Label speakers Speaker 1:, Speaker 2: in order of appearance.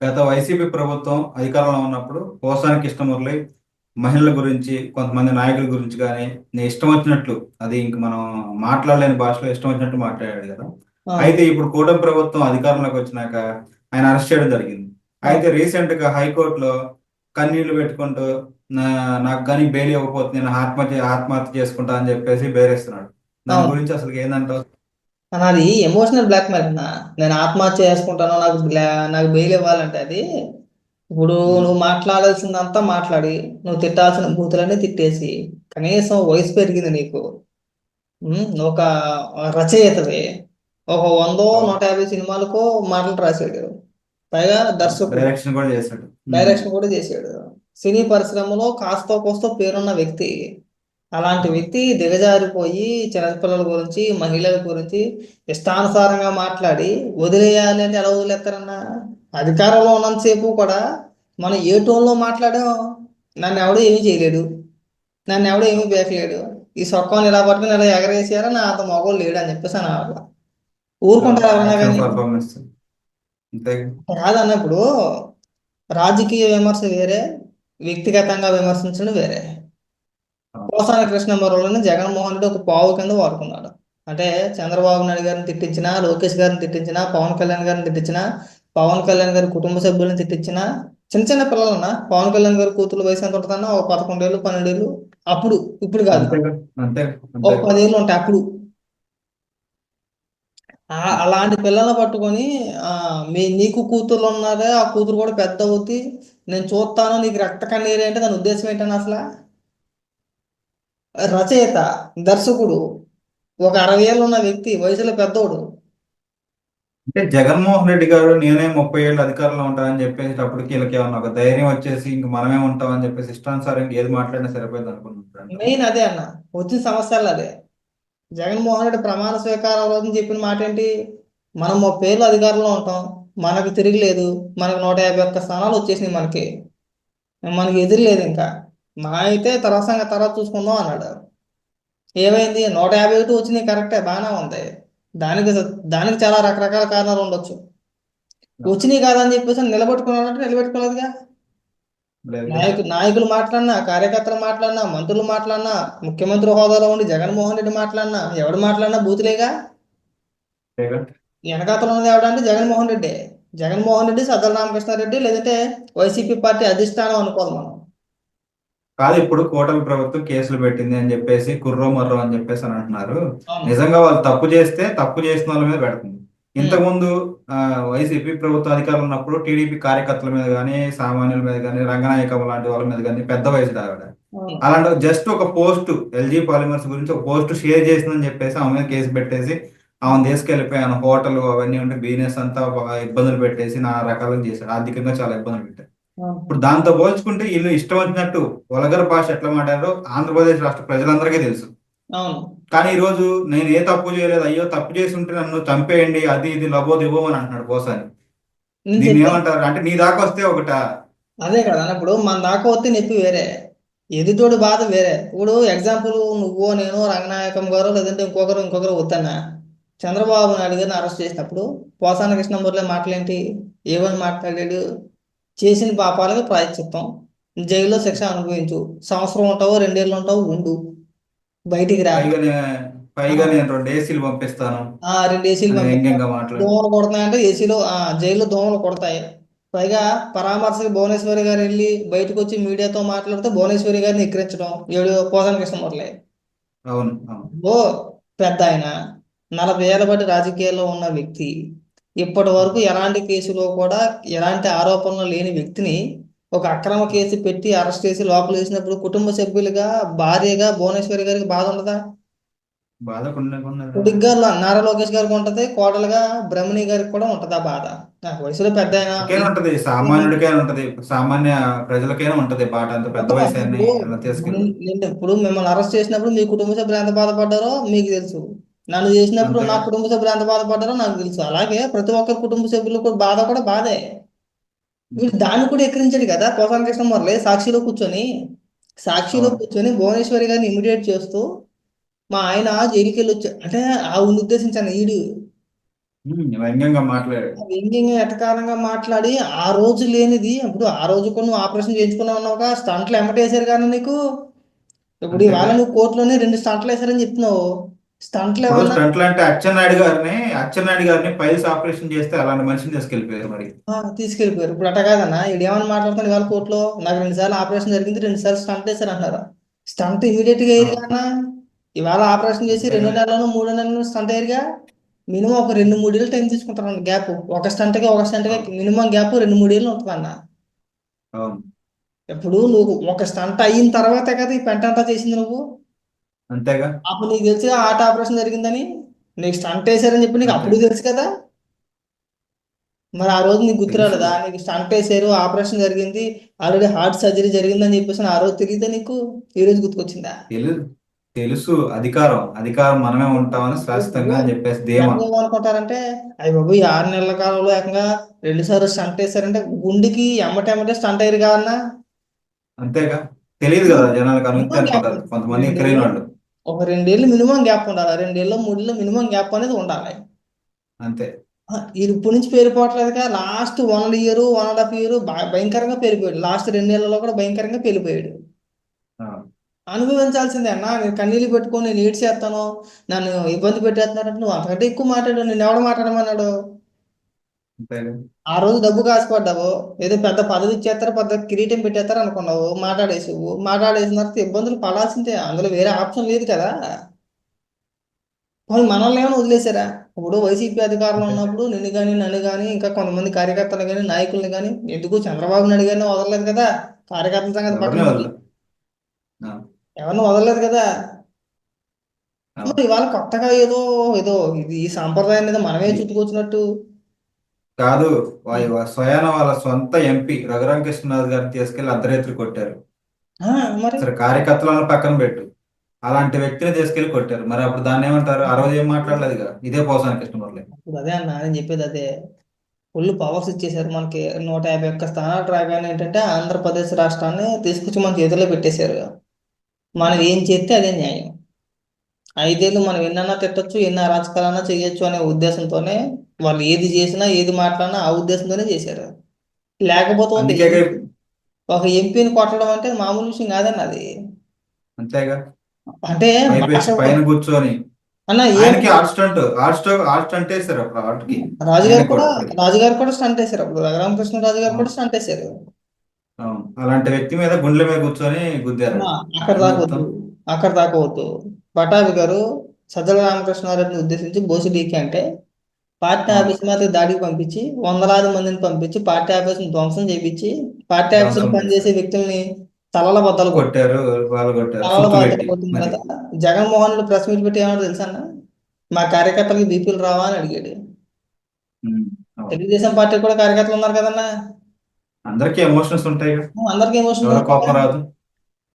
Speaker 1: గత వైసీపీ ప్రభుత్వం అధికారంలో ఉన్నప్పుడు పోసాని కృష్ణమురళి మహిళల గురించి కొంతమంది నాయకుల గురించి కానీ నీ ఇష్టం వచ్చినట్లు అది ఇంక మనం మాట్లాడలేని భాషలో ఇష్టం వచ్చినట్టు మాట్లాడాడు కదా. అయితే ఇప్పుడు కూటమి ప్రభుత్వం అధికారంలోకి వచ్చినాక ఆయన అరెస్ట్ చేయడం జరిగింది. అయితే రీసెంట్గా హైకోర్టులో కన్నీళ్ళు పెట్టుకుంటూ నాకు కానీ బెయిల్ ఇవ్వకపోతే నేను ఆత్మహత్య ఆత్మహత్య చేసుకుంటా అని చెప్పేసి బేరేస్తున్నాడు దాని. గురించి అసలు ఏందంటావు?
Speaker 2: నాది ఎమోషనల్ బ్లాక్మెయిల్ అన్న. నేను ఆత్మహత్య చేసుకుంటాను నాకు బ్లా- నాకు బెయిల్ ఇవ్వాలంటే అది ఇప్పుడు నువ్వు మాట్లాడాల్సిందంతా మాట్లాడి నువ్వు తిట్టాల్సిన బూతులన్నీ తిట్టేసి కనీసం వయసు పెరిగింది నీకు ఒక రచయితవి ఒక వందో నూట యాభై సినిమాలకు మాటలు రాశాడు. పైగా దర్శకుడు.
Speaker 1: డైరెక్షన్ కూడా చేశాడు.
Speaker 2: డైరెక్షన్ కూడా చేశాడు. సినీ పరిశ్రమలో కాస్తో కోస్తో పేరున్న వ్యక్తి. అలాంటి వ్యక్తి దిగజారిపోయి చిన్నపిల్లల గురించి మహిళల గురించి ఇష్టానుసారంగా మాట్లాడి వదిలేయాలి అంటే ఎలా వదిలేస్తారన్నా? అధికారంలో ఉన్నంతసేపు కూడా మనం ఏ టోన్లో మాట్లాడాం నన్ను ఎవడో ఏమీ చేయలేడు. నన్ను ఎవడో ఏమీ బేకలేడు. ఈ సొక్కని ఇలా పట్టుకుని ఇలా ఎగరేసారా నా అంత మగోళ్ళు లేడు అని చెప్పేసి అని అట్లా ఊరుకుంటారు ఎవరన్నా కానీ?
Speaker 1: పర్ఫార్మెన్స్. అంతే.
Speaker 2: కాదన్న ఇప్పుడు రాజకీయ విమర్శ వేరే వ్యక్తిగతంగా విమర్శించడం వేరే. పోసాని కృష్ణమూర్తిని జగన్మోహన్ రెడ్డి ఒక పావు కింద వాడుకున్నాడు. అంటే చంద్రబాబు నాయుడు గారిని తిట్టించినా లోకేష్ గారిని తిట్టించినా పవన్ కళ్యాణ్ గారిని తిట్టించినా పవన్ కళ్యాణ్ గారి కుటుంబ సభ్యులను తిట్టించినా చిన్న చిన్న పిల్లలన్నా పవన్ కళ్యాణ్ గారి కూతురు వయసు ఎంత ఉంటుందన్నా ఒక పదకొండేళ్ళు పన్నెండేళ్ళు అప్పుడు ఇప్పుడు కాదు. ఒక పదేళ్ళు ఉంటాయి అప్పుడు. అలాంటి పిల్లల్ని పట్టుకొని ఆ మీ నీకు కూతుర్లు ఉన్నారే ఆ కూతురు కూడా పెద్ద అవుతి నేను చూస్తాను నీకు రక్త కన్నీరు అంటే దాని ఉద్దేశం ఏంటని అసలు? రచయిత దర్శకుడు ఒక అరవై ఏళ్ళు ఉన్న వ్యక్తి వయసులో పెద్దోడు.
Speaker 1: అంటే జగన్మోహన్ రెడ్డి గారు నేనే ముప్పై ఏళ్ళు అధికారంలో ఉంటానని చెప్పేటప్పటికి వీళ్ళకి ఏమన్నా ఒక ధైర్యం వచ్చేసి ఇంక మనమే ఉంటామని చెప్పేసి ఇష్టానుసారంగా ఏది మాట్లాడినా సరిపోయింది అనుకుంటున్నాను.
Speaker 2: మెయిన్ అదే అన్న వచ్చిన సమస్యలు అదే. జగన్మోహన్ రెడ్డి ప్రమాణ స్వీకారం రోజున చెప్పిన మాట ఏంటి? మనం ముప్పై ఏళ్ళు అధికారంలో ఉంటాం మనకు తిరిగిలేదు మనకు నూట యాభై ఒక్క స్థానాలు వచ్చేసినాయి మనకి. మనకి ఎదురు లేదు ఇంకా. మా అయితే తర్వాత తర్వాత చూసుకుందాం అన్నాడు. ఏమైంది? నూట యాభై ఒకటి వచ్చినాయి కరెక్టే. బాగానే ఉంది. దానికి దానికి చాలా రకరకాల కారణాలు ఉండొచ్చు. వచ్చినాయి కాదని చెప్పేసి నిలబెట్టుకున్నాడంటే నిలబెట్టుకోలేదుగా
Speaker 1: లేదు.
Speaker 2: నాయకు నాయకులు మాట్లాడినా కార్యకర్తలు మాట్లాడినా మంత్రులు మాట్లాడినా ముఖ్యమంత్రి హోదాలో ఉండి జగన్మోహన్ రెడ్డి మాట్లాడినా ఎవడు మాట్లాడినా బూతులేగా? వెనకాతలు ఉన్నది ఎవడంటే జగన్మోహన్ రెడ్డి. జగన్మోహన్ రెడ్డి సజ్జల రామకృష్ణారెడ్డి లేదంటే వైసీపీ పార్టీ అధిష్టానం అనుకోవాలి మనం.
Speaker 1: కాదు ఇప్పుడు కూటమి ప్రభుత్వం కేసులు పెట్టింది అని చెప్పేసి కుర్రో మర్రో అని చెప్పేసి అని అంటున్నారు. నిజంగా వాళ్ళు తప్పు చేస్తే తప్పు చేసిన వాళ్ళ మీద పెడుతుంది ఇంతకుముందు వైసీపీ ప్రభుత్వ అధికారులు ఉన్నప్పుడు టీడీపీ కార్యకర్తల మీద కానీ సామాన్యుల మీద కానీ రంగనాయకం లాంటి వాళ్ళ మీద కానీ పెద్ద వయసు ఆవిడ
Speaker 2: అవును.
Speaker 1: అలాంటి జస్ట్ ఒక పోస్ట్ ఎల్జీ పాలిమర్స్ గురించి ఒక పోస్ట్ షేర్ చేసిందని చెప్పేసి ఆమె మీద కేసు పెట్టేసి ఆమె తీసుకెళ్ళిపోయి ఆయన హోటల్ అవన్నీ ఉంటే బిజినెస్ అంతా ఇబ్బందులు పెట్టేసి నా రకాలుగా చేశాడు ఆర్థికంగా చాలా ఇబ్బందులు పెట్టారు. ఇప్పుడు దాంతో పోల్చుకుంటే వీళ్ళు ఇష్టం వచ్చినట్టు వల్గర్ భాష ఎట్లా మాట్లాడారో ఆంధ్రప్రదేశ్ రాష్ట్ర ప్రజలందరికీ తెలుసు. కానీ ఈ రోజు నేను ఏ తప్పు చేయలేదు అయ్యో తప్పు చేసి ఉంటే నన్ను చంపేయండి అది ఇది లబో దిబో అని అంటున్నాడు పోసాని.
Speaker 2: నేను
Speaker 1: దీన్ని ఏమంటారు? అంటే నీ దాకా వస్తే ఒకట.
Speaker 2: అదే కదా ఇప్పుడు మన దాకా వస్తే నొప్పి వేరే. ఎదుటోడి బాధ వేరే. ఇప్పుడు ఎగ్జాంపుల్ నువ్వు నేను రంగనాయకం గారు లేదంటే ఇంకొకరు ఇంకొకరు వద్దన్నా. చంద్రబాబు నాయుడు గారిని అరెస్ట్ చేసినప్పుడు పోసాన కృష్ణమూర్తి మాటలేంటి? ఏమని మాట్లాడాడు? చేసిన పాపాలకు ప్రాయశ్చిత్తం జైల్లో శిక్ష అనుభవించు సంవత్సరం ఉంటావు రెండేళ్ళు ఉంటావు ఉండు. బయటికి రా.
Speaker 1: పైగా నే- పైగా నేను రెండు ఏసీలు పంపిస్తాను.
Speaker 2: ఆ రెండు ఏసీలు దోమలు జైల్లో దోమలు కొడతాయి. పైగా పరామర్శకి భువనేశ్వరి గారు వెళ్ళి బయటకు వచ్చి మీడియాతో మాట్లాడితే భువనేశ్వరి గారిని ఎక్కిరించడం ఏడు పోసాన కృష్ణమూర్తి
Speaker 1: అవును అవును.
Speaker 2: ఓ పెద్ద ఆయన నలభై ఏళ్ళ బట్టి రాజకీయాల్లో ఉన్న వ్యక్తి. ఇప్పటి వరకు ఎలాంటి కేసులో కూడా ఎలాంటి ఆరోపణలు లేని వ్యక్తిని ఒక అక్రమ కేసు పెట్టి అరెస్ట్ చేసి లోపల వేసినప్పుడు కుటుంబ సభ్యులుగా భార్యగా భువనేశ్వరి గారికి బాధ ఉండదా?
Speaker 1: బాధ
Speaker 2: కొడుగ్గా నారా లోకేష్ గారికి ఉంటది కోడలుగా బ్రహ్మణి గారికి కూడా ఉంటది ఆ బాధ. నాకు వయసులో పెద్ద
Speaker 1: ఉంటది? ఉంటది సామాన్య ఉంటది అంత పెద్ద వయసు
Speaker 2: ఇప్పుడు మిమ్మల్ని అరెస్ట్ చేసినప్పుడు మీ కుటుంబ సభ్యులు ఎంత బాధపడ్డారో మీకు తెలుసు. నన్ను చేసినప్పుడు. నా కుటుంబ సభ్యులు ఎంత బాధపడ్డారో నాకు తెలుసు. అలాగే ప్రతి ఒక్కరి కుటుంబ సభ్యులు కూడా బాధ కూడా బాధే. వీడు దాన్ని కూడా ఎక్కిరించాడు కదా పోసాన కృష్ణమూర్తి సాక్షిలో కూర్చొని సాక్షిలో. కూర్చొని భువనేశ్వరి గారిని ఇమిడియేట్ చేస్తూ మా ఆయన జైలుకి వెళ్ళి వచ్చా అంటే ఆ ఉద్దేశించాను ఈడు.
Speaker 1: వ్యంగ్యంగా మాట్లాడాడు.
Speaker 2: వ్యంగ్యంగా ఎటకారంగా మాట్లాడి ఆ రోజు లేనిది ఇప్పుడు ఆ రోజు కూడా నువ్వు ఆపరేషన్ చేయించుకున్నావు అన్నావుగా స్టంట్లు ఎమ్మటేసారు కానీ నీకు. ఇప్పుడు. ఇవాళ నువ్వు కోర్టులోనే రెండు స్టంట్లు వేసారని చెప్తున్నావు. స్టంట్లు
Speaker 1: అంటే అచ్చెన్నాయుడు గారిని అచ్చెన్నాయుడు గారిని పైల్స్ ఆపరేషన్ చేస్తే అలాంటి మనిషిని తీసుకెళ్ళిపోయారు మరి.
Speaker 2: ఆ, తీసుకెళ్ళిపోయారు. ఇప్పుడు అట్ట కాదన్నా ఇది ఏమని మాట్లాడుతున్నాడు ఇవాళ కోర్టులో నాకు రెండు సార్లు ఆపరేషన్ జరిగింది రెండు సార్లు స్టంట్ వేశారు అంటారు స్టంట్ ఇమీడియట్గా కన్నా ఇవాళ ఆపరేషన్ చేసి రెండు నెలలను మూడు నెలలను స్టంట్ వేయరుగా మినిమం ఒక రెండు మూడేళ్ళు టైం తీసుకుంటారు గ్యాప్. ఒక స్టంట్గా ఒక స్టంట్గా మినిమం గ్యాప్ రెండు మూడేళ్ళు ఉంటుంది అన్న ఇప్పుడు నువ్వు ఒక స్టంట్ అయిన తర్వాతే కదా ఈ పెంట అంతా చేసింది నువ్వు.
Speaker 1: అంతేగా?
Speaker 2: అప్పుడు నీకు తెలుసు హార్ట్ ఆపరేషన్ జరిగిందని? నీకు స్టంట్ వేశారని చెప్పి నీకు అప్పుడు తెలుసు కదా? మరి ఆ రోజు నీకు గుర్తురాలేదా నీకు స్టంట్ వేసారు ఆపరేషన్ జరిగింది ఆల్రెడీ హార్ట్ సర్జరీ జరిగిందని చెప్పేసి ఆ రోజు తెలియదా నీకు? ఈ రోజు గుర్తుకొచ్చిందా?
Speaker 1: తెలు తెలుసు. అధికారం. అధికారం మనమే ఉంటామని శాశ్వతంగా అని చెప్పేసి
Speaker 2: ఏమనుకుంటారంటే అయ్యి బాబు ఈ ఆరు నెలల కాలంలో ఏకంగా రెండు సార్లు స్టంట్ వేశారంటే గుండెకి ఎమ్మటెమ్మటే స్టంట్ అయ్యారు కాదన్నా?
Speaker 1: అంతేగా. తెలియదు కదా జనాలకు అనుకుంటారు. కొంతమందికి తెలియని వాళ్ళు.
Speaker 2: ఒక రెండేళ్ళు మినిమం గ్యాప్ ఉండాలి. రెండేళ్ళు మూడేళ్ళు మినిమం గ్యాప్ అనేది ఉండాలి.
Speaker 1: అంతే.
Speaker 2: ఇప్పటి నుంచి పేరిపోవట్లేదుగా last one year one and half year భయంకరంగా పేలిపోయాడు. లాస్ట్ రెండేళ్ళలో కూడా భయంకరంగా పేలిపోయాడు.
Speaker 1: ఆ,
Speaker 2: అనుభవించాల్సిందే అన్న నేను కన్నీళ్ళు పెట్టుకొని నేను ఏడ్చి చేస్తాను? నన్ను ఇబ్బంది పెట్టేస్తున్నారంటే నువ్వు అంతకంటే ఎక్కువ మాట్లాడు నేను ఎవడు మాట్లాడమన్నాడు? ఆ రోజు డబ్బు కాసుపడ్డావు ఏదో పెద్ద పదవి ఇచ్చేస్తారు పెద్ద కిరీటం పెట్టేస్తారు అనుకున్నావు మాట్లాడేసావు మాట్లాడేసిన తర్వాత ఇబ్బందులు పడాల్సిందే అందులో వేరే ఆప్షన్ లేదు కదా. మనల్ని ఏమైనా వదిలేశారా? ఇప్పుడు వైసీపీ అధికారంలో ఉన్నప్పుడు నిన్ను కానీ నన్ను కానీ ఇంకా కొంతమంది కార్యకర్తలు కానీ నాయకుల్ని కానీ ఎందుకు చంద్రబాబు నాయుడు గారిని వదలలేదు కదా? కార్యకర్తల సంగతి పక్కన ఎవరిని వదలలేదు కదా? ఇవాళ కొత్తగా ఏదో ఏదో ఇది ఈ సాంప్రదాయం మీద మనమే చుట్టుకొచ్చినట్టు
Speaker 1: కాదు స్వయాన వాళ్ళ సొంత ఎంపీ రఘురామకృష్ణరాజు గారిని తీసుకెళ్ళి అర్ధరాత్రి కొట్టారు. సరే కార్యకర్తలను పక్కన పెట్టు. అలాంటి వ్యక్తిని తీసుకెళ్ళి కొట్టారు. మరి అప్పుడు దాన్ని ఏమంటారు? ఆ రోజు ఏం మాట్లాడలేదుగా? ఇదే పోసాని కృష్ణమురళి
Speaker 2: అదే అన్న నేను చెప్పేది అదే. ఫుల్ పవర్స్ ఇచ్చేసారు మనకి. నూట యాభై ఒక్క స్థానాలు రాగానే ఏంటంటే ఆంధ్రప్రదేశ్ రాష్ట్రాన్ని తీసుకొచ్చి మన చేతిలో పెట్టేశారు మనం ఏం చేస్తే అదే న్యాయం. ఐదేళ్ళు మనం ఎన్నన్నా తిట్టొచ్చు ఎన్ని అరాచకాలన్నా చేయొచ్చు అనే ఉద్దేశంతోనే వాళ్ళు ఏది చేసినా ఏది మాట్లాడినా ఆ ఉద్దేశంతోనే చేశారు. లేకపోతే ఒక ఎంపీని కొట్టడం అంటే మామూలు విషయం కాదన్న అది.
Speaker 1: అంతేగా?
Speaker 2: అంటే
Speaker 1: పైన కూర్చొని.
Speaker 2: అన్న
Speaker 1: ఆయనకి స్టంట్ వేశారు అప్పుడు హాట్కి
Speaker 2: రాజుగారు కూడా. రాజుగారు కూడా స్టంట్ వేశారు అప్పుడు. రఘురామకృష్ణ రాజు గారు కూడా స్టంట్ వేశారు.
Speaker 1: అలాంటి వ్యక్తి మీద గుండెల మీద కూర్చొని గుద్దారు.
Speaker 2: అక్కడ దాకా అక్కడ దాకా వద్దు. పటాభి గారు సజ్జల రామకృష్ణారెడ్డిని ఉద్దేశించి బోసు డీకే అంటే పార్టీ ఆఫీస్ మీద దాడికి పంపించి వందలాది మందిని పంపించి పార్టీ ఆఫీస్ ధ్వంసం చేపించి పార్టీ ఆఫీస్ పనిచేసే వ్యక్తుల్ని తలల బద్దలు కొట్టి
Speaker 1: కొట్టారు
Speaker 2: జగన్మోహన్ రెడ్డి ప్రెస్ మీట్ పెట్టి ఏమన్నా తెలుసా అన్న? మా కార్యకర్తలకు బీపీలు రావా అని అడిగాడు. తెలుగుదేశం పార్టీ కూడా కార్యకర్తలు ఉన్నారు కదన్నా?
Speaker 1: అందరికీ ఎమోషన్స్ ఉంటాయి.
Speaker 2: అందరికీ ఎమోషన్
Speaker 1: కోపం రాదు.